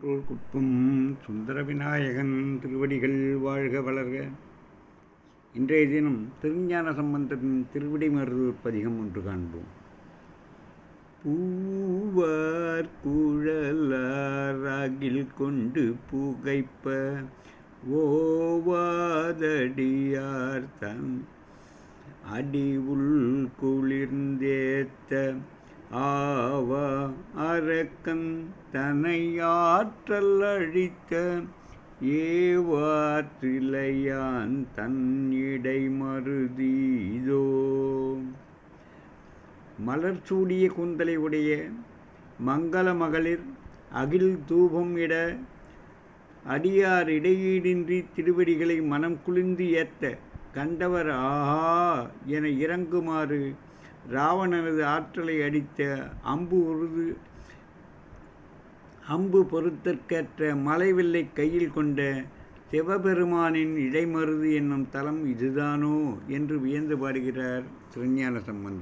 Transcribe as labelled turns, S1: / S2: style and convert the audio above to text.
S1: குப்பம் சுந்தர விநாயகன் திருவடிகள் வாழ்க வளர்க. இன்றைய தினம் திருஞான சம்பந்தத்தின் திருவிடை மருதூர் பதிகம் ஒன்று காண்போம். பூவார் குழலாராகில் கொண்டு புகைப்ப ஓவாதடியார் தன் அடி உள் குளிர்ந்தேத்த ஆவ அரக்கன் தனையாற்றல் அழித்த ஏவாற்றிலையான் தன் இடை மருதீதோ மலர் சூடிய குந்தலை உடைய மங்கள மகளிர் அகில் தூபம் இட அடியார் இடையீடின்றி திருவடிகளை மனம் குளிர்ந்து ஏத்த கண்டவர் ஆஹா என இறங்குமாறு ராவணனது ஆற்றலை அடித்த அம்பு உருது அம்பு பொருத்தற்கேற்ற மலைவில்லை கையில் கொண்ட சிவபெருமானின் இடைமருது என்னும் தலம் இதுதானோ என்று வியந்து பாடுகிறார் திருஞான சம்பந்தர்.